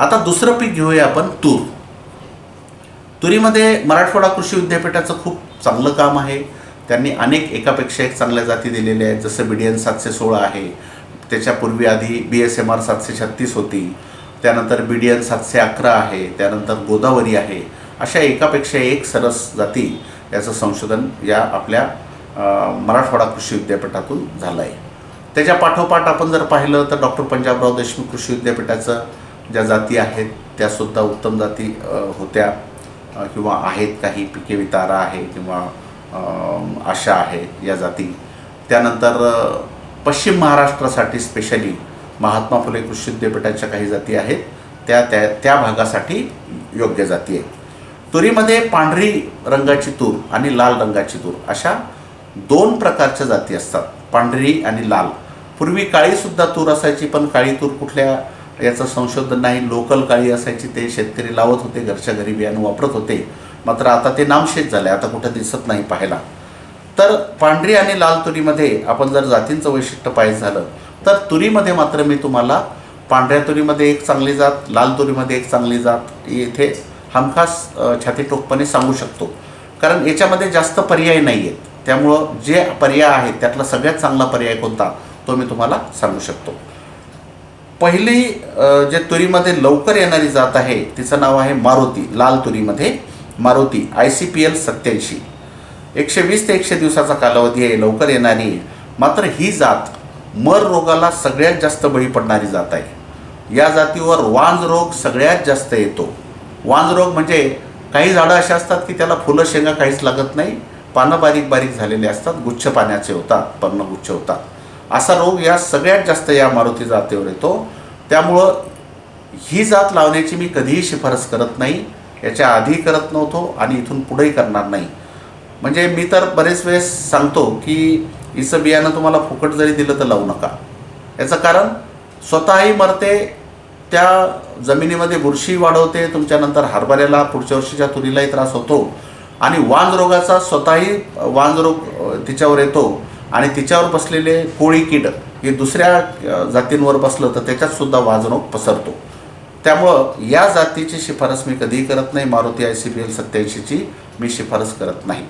आता दुसरं पीक घेऊया आपण तूर. तुरीमध्ये मराठवाडा कृषी विद्यापीठाचं खूप चांगलं काम आहे. त्यांनी अनेक एकापेक्षा एक चांगल्या जाती दिलेल्या आहेत. जसं बी डी एन सातशे सोळा आहे. त्याच्यापूर्वी आधी बी एस एम आर सातशे छत्तीस होती. त्यानंतर बी डी एन सातशे अकरा आहे. त्यानंतर गोदावरी आहे. अशा एकापेक्षा एक सरस जाती याचं संशोधन या आपल्या मराठवाडा कृषी विद्यापीठातून झालं आहे त्याच्या पाठोपाठ आपण जर पाहिलं तर डॉक्टर पंजाबराव देशमुख कृषी विद्यापीठाचं ज्या जाती आहेत त्यासुद्धा उत्तम जाती होत्या. किंवा आहेत काही पिके वितारा आहे किंवा आशा आहे या जाती. त्यानंतर पश्चिम महाराष्ट्रासाठी स्पेशली महात्मा फुले कृषी विद्यापीठाच्या काही जाती आहेत त्या त्या त्या भागासाठी योग्य जाती आहेत. तुरीमध्ये पांढरी रंगाची तूर आणि लाल रंगाची तूर अशा दोन प्रकारच्या जाती असतात पांढरी आणि लाल. पूर्वी काळीसुद्धा तूर असायची पण काळी तूर कुठल्या याचं संशोधन नाही लोकल काळी असायची ते शेतकरी लावत होते घरच्या घरी बियाणं वापरत होते. मात्र आता ते नामशेष झाले आता कुठं दिसत नाही पाहायला. तर पांढरी आणि लाल तुरीमध्ये आपण जर जातींचं वैशिष्ट्य पाहिजे झालं तर तुरीमध्ये मात्र मी तुम्हाला पांढऱ्या तुरीमध्ये एक चांगली जात लाल तुरीमध्ये एक चांगली जात येथे हमखास अ, छातीटोकपणे सांगू शकतो. कारण याच्यामध्ये जास्त पर्याय नाही आहेत त्यामुळं जे पर्याय आहेत त्यातला सगळ्यात चांगला पर्याय कोणता तो मी तुम्हाला सांगू शकतो. पहिली जे तुरीमध्ये लवकर येणारी जात आहे तिचं नाव आहे मारुती लाल तुरीमध्ये Maruti I C P L सत्याऐंशी. एकशे वीस ते एकशे दिवसाचा कालावधी आहे लवकर येणारी. मात्र ही जात मर रोगाला सगळ्यात जास्त बळी पडणारी जात आहे. या जातीवर वांज रोग सगळ्यात जास्त येतो. वांज रोग म्हणजे काही झाडं अशी असतात की त्याला फुलं शेंगा काहीच लागत नाही. पानं बारीक बारीक झालेले असतात गुच्छ पाण्याचे होतात पर्णगुच्छ होतात. असा रोग या सगळ्यात जास्त या मारुती जातीवर येतो. त्यामुळं ही जात लावण्याची मी कधीही शिफारस करत नाही याच्या आधी करत नव्हतो आणि इथून पुढेही करणार नाही. म्हणजे मी तर बरेच वेळेस सांगतो की हिचं बियाणं तुम्हाला फुकट जरी दिलं तर लावू नका. याचं कारण स्वतःही मरते त्या जमिनीमध्ये बुरशी वाढवते तुमच्यानंतर हरभऱ्याला पुढच्या वर्षीच्या तुरीलाही त्रास होतो आणि वांज रोगाचा स्वतःही वांज रोग तिच्यावर येतो आणि तिच्यावर बसलेले कोळी कीड हे दुसऱ्या जातींवर बसलं तर त्याच्यात सुद्धा पसरतो. त्यामुळं या जातीची शिफारस मी कधीही करत नाही. Maruti I C B L सत्याऐंशीची मी शिफारस करत नाही.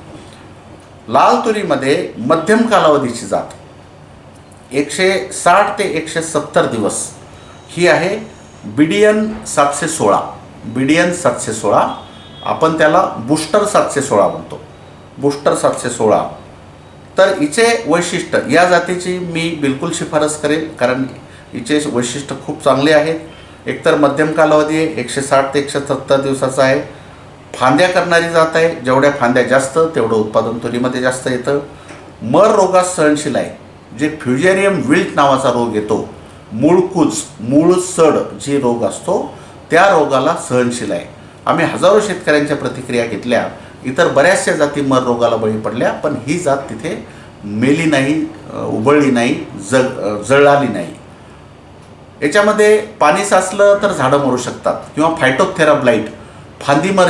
लाल तुरीमध्ये मध्यम कालावधीची जात. एकशे साठ ते एकशे सत्तर दिवस. ही आहे बिडियन सातशे सोळा. बिडियन सातशे सोळा. आपण त्याला बुस्टर सातशे सोळा म्हणतो. बुस्टर सातशे सोळा. तर हिचे वैशिष्ट्य या जातीची मी बिलकुल शिफारस करेन कारण हिचे वैशिष्ट्य खूप चांगले आहेत. एकतर मध्यम कालावधी आहे एकशे साठ ते एकशे सत्तर दिवसाचा आहे. फांद्या करणारी जात आहे जेवढ्या फांद्या जास्त तेवढं उत्पादन तुरीमध्ये जास्त येतं. मर रोगास सहनशील आहे जे फ्युजेरियम विल्ट नावाचा रोग येतो. मूळकूच मूळ सड जे रोग असतो त्या रोगाला सहनशील आहे. आम्ही हजारो शेतकऱ्यांच्या प्रतिक्रिया घेतल्या. इतर बऱ्याचशा जाती मर रोगाला बळी पडल्या पण ही जात तिथे मेली नाही उबळली नाही जग जळाली नाही. याच्यामध्ये पाणी साचलं तर झाडं मरू शकतात किंवा फायटोथेरा ब्लाईट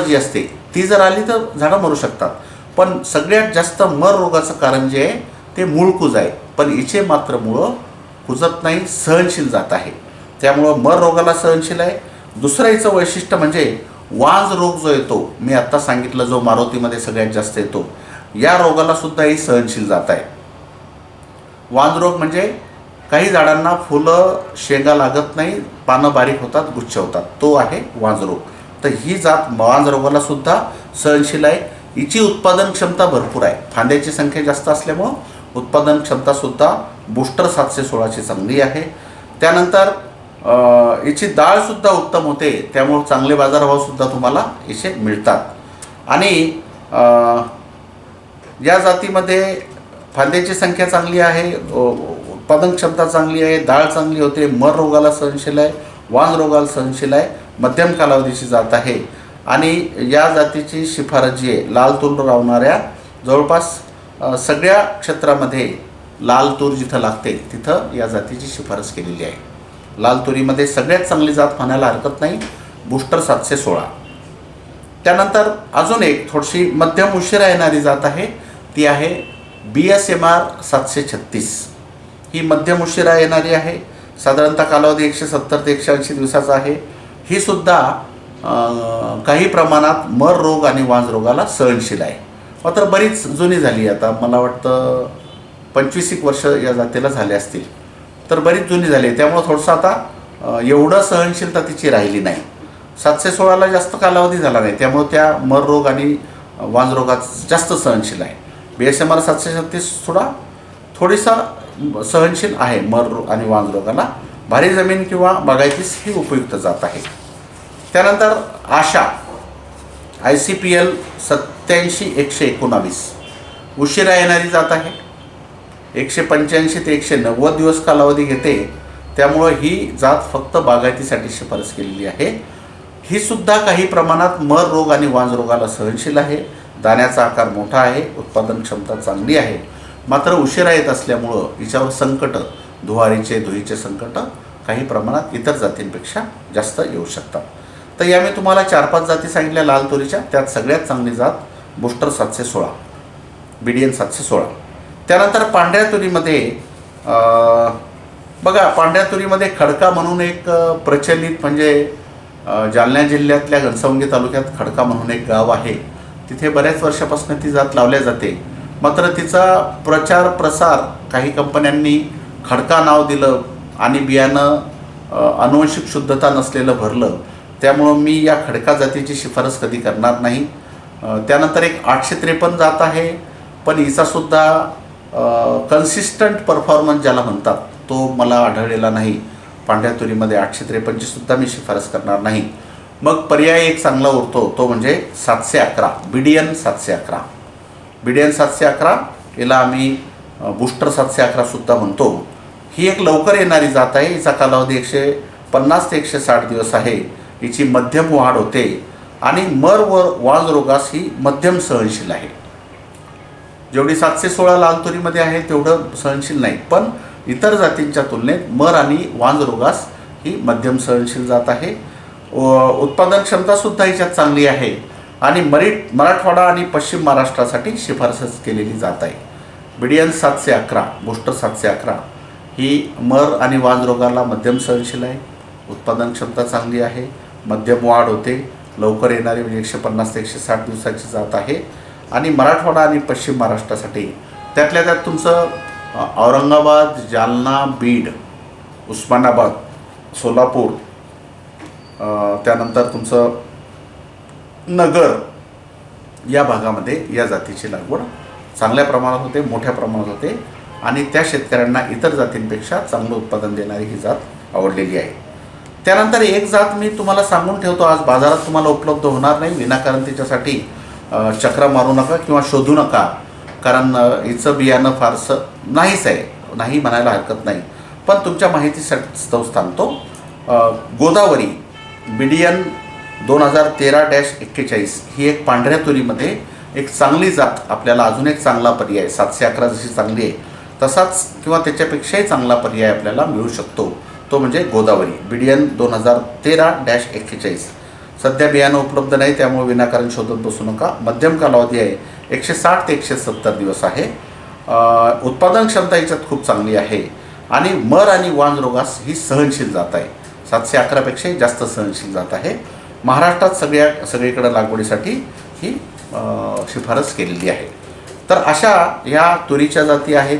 जी असते ती जर आली तर झाडं मरू शकतात. पण सगळ्यात जास्त मर रोगाचं कारण जे आहे ते मूळकूज आहे. पण इचे मात्र मुळं कुजत नाही सहनशील जात आहे. त्यामुळं मर रोगाला सहनशील आहे. दुसरं याचं वैशिष्ट्य म्हणजे वाज रोग जो येतो मी आत्ता सांगितलं जो मारुतीमध्ये सगळ्यात जास्त येतो या रोगाला सुद्धा ही सहनशील जात आहे. वाज रोग म्हणजे काही झाडांना फुलं शेंगा लागत नाही पानं बारीक होतात गुच्छ होतात. तो आहे वाज रोग. तर ही जात वांज रोगाला सुद्धा सहनशील आहे. हिची उत्पादन क्षमता भरपूर आहे. फांद्याची संख्या जास्त असल्यामुळं उत्पादन क्षमता सुद्धा सातशे सोळाची चांगली आहे. त्यानंतर याची डाळसुद्धा उत्तम होते त्यामुळं चांगले बाजारभावसुद्धा तुम्हाला इथे मिळतात. आणि या जातीमध्ये फांद्याची संख्या चांगली आहे उत्पादन क्षमता चांगली आहे डाळ चांगली होते मर रोगाला सहनशील आहे वांग रोगाला सहनशील आहे मध्यम कालावधीची जात आहे. आणि या जातीची शिफारस जी आहे लाल तूर लावणाऱ्या जवळपास सगळ्या क्षेत्रामध्ये लाल तूर जिथं लागते तिथं या जातीची शिफारस केलेली आहे. लाल तुरीमध्ये सगळ्यात चांगली जात म्हणायला हरकत नाही. बुस्टर सातशे सोळा. त्यानंतर अजून एक थोडीशी मध्यम उशिरा येणारी जात आहे. ती आहे बी एस एम आर सातशे छत्तीस. ही मध्यम उशिरा येणारी आहे. साधारणतः कालावधी एकशे सत्तर ते एकशे ऐंशी दिवसाचा आहे. ही सुद्धा काही प्रमाणात मर रोग आणि वाज रोगाला सहनशील आहे. मात्र बरीच जुनी झाली आता मला वाटतं पंचवीस एक वर्ष या जातीला झाले असतील. तर बरीच जुनी झाली. आहे त्यामुळं थोडंसं आता एवढं सहनशीलता तिची राहिली नाही. सातशे सोळाला जास्त कालावधी झाला नाही. त्यामुळे त्या मर रोग आणि वांजरोगात जास्त सहनशील आहे. बी एस एम आर सातशे छत्तीस थोडा थोडीसा सहनशील आहे मर रोग आणि वांजरोगाला भारी जमीन किंवा बागायतीस ही उपयुक्त जात आहे. त्यानंतर Asha I C P L सत्याऐंशी एकशे एकोणावीस. उशिरा येणारी जात आहे. एकशे पंच्याऐंशी ते एकशे नव्वद दिवस कालावधी घेते. त्यामुळं ही जात फक्त बागायतीसाठी शिफारस केलेली आहे. ही सुद्धा काही प्रमाणात मर रोग आणि वांज रोगाला सहनशील आहे. दाण्याचा आकार मोठा आहे. उत्पादन क्षमता चांगली आहे. मात्र उशिरा येत असल्यामुळं हिच्यावर संकट धुवारीचे धुईचे संकट काही प्रमाणात इतर जातींपेक्षा जास्त येऊ शकतात. तर या मी तुम्हाला चार पाच जाती सांगितल्या लाल तुरीच्या. त्यात सगळ्यात चांगली जात बुस्टर सातशे सोळा बीडीएन सातशे सोळा. त्यानंतर पांढऱ्या तुरीमध्ये बघा पांढऱ्या तुरीमध्ये खडका म्हणून एक प्रचलित म्हणजे जालना जिल्ह्यातल्या घनसावंगी तालुक्यात खडका म्हणून एक गाव आहे. तिथे बऱ्याच वर्षापासून ती जात लावल्या जाते. मात्र तिचा प्रचार प्रसार काही कंपन्यांनी खडका नाव दिलं आणि बियाणं अनुवंशिक शुद्धता नसलेलं भरलं. त्यामुळं मी या खडका जातीची शिफारस कधी करणार नाही. त्यानंतर एक आठशे त्रेपन्न जात आहे. पण हिचासुद्धा कन्सिस्टंट परफॉर्मन्स ज्याला म्हणतात तो मला आढळलेला नाही. पांढऱ्या तुरीमध्ये आठशे त्रेपन्नचीसुद्धा मी शिफारस करणार नाही. मग पर्याय एक चांगला उरतो तो म्हणजे सातशे अकरा बिडियन सातशे अकरा. बिडियन सातशे अकरा याला आम्ही बुस्टर सातशे अकरासुद्धा म्हणतो. ही एक लवकर येणारी जात आहे हिचा कालावधी एकशे पन्नास ते एकशे साठ दिवस आहे. हिची मध्यम वाढ होते आणि मर व वाज रोगास ही मध्यम सहनशील आहे. जेवढी सातशे सोळा लाल तुरीमध्ये आहे तेवढं सहनशील नाही. पण इतर जातींच्या तुलनेत मर आणि वांज रोगास ही मध्यम सहनशील जात आहे. व उत्पादन क्षमतासुद्धा हिच्यात चांगली आहे. आणि मरीट मराठवाडा आणि पश्चिम महाराष्ट्रासाठी शिफारस केलेली जात आहे. बिडियन सातशे अकरा बुस्टर सातशे अकरा ही मर आणि वाज रोगाला मध्यम सहनशील आहे. उत्पादन क्षमता चांगली आहे. मध्यम वाढ होते. लवकर येणारी म्हणजे एकशे पन्नास ते एकशे साठ दिवसाची जात आहे. आणि मराठवाडा आणि पश्चिम महाराष्ट्रासाठी. त्यातल्या त्यात तुमचं औरंगाबाद जालना बीड उस्मानाबाद सोलापूर त्यानंतर तुमचं नगर या भागामध्ये या जातीची लागवड चांगल्या प्रमाणात होते मोठ्या प्रमाणात होते आणि त्या शेतकऱ्यांना इतर जातींपेक्षा चांगलं उत्पादन देणारी ही जात आवडलेली आहे. त्यानंतर एक जात मी तुम्हाला सांगून ठेवतो आज बाजारात तुम्हाला उपलब्ध होणार नाही विनाकारण तिच्यासाठी चक्रा मारू नका किंवा शोधू नका. कारण हिचं बियाणं फारसं नाहीच आहे. नाही म्हणायला हरकत नाही. पण तुमच्या माहितीसाठी स्तव सांगतो. गोदावरी बिडियन दोन हजार तेरा डॅश एक्केचाळीस ही एक पांढऱ्या तुरीमध्ये एक चांगली जात आपल्याला अजून एक चांगला पर्याय सातशे अकरा जशी चांगली आहे तसाच किंवा त्याच्यापेक्षाही चांगला पर्याय आपल्याला मिळू शकतो. तो म्हणजे गोदावरी बिडियन दोन हजार तेरा डॅश एक्केचाळीस. सध्या बियाणं उपलब्ध नाही त्यामुळे विनाकारण शोधत बसू नका. मध्यम कालावधी आहे. एकशे साठ ते एकशे सत्तर दिवस आहे. उत्पादन क्षमता याच्यात खूप चांगली आहे. आणि मर आणि वांज रोगास ही सहनशील जात आहे. सातशे अकरापेक्षाही जास्त सहनशील जात आहे. महाराष्ट्रात सगळ्या सगळीकडे लागवडीसाठी ही शिफारस केलेली आहे. तर अशा या तुरीच्या जाती आहेत.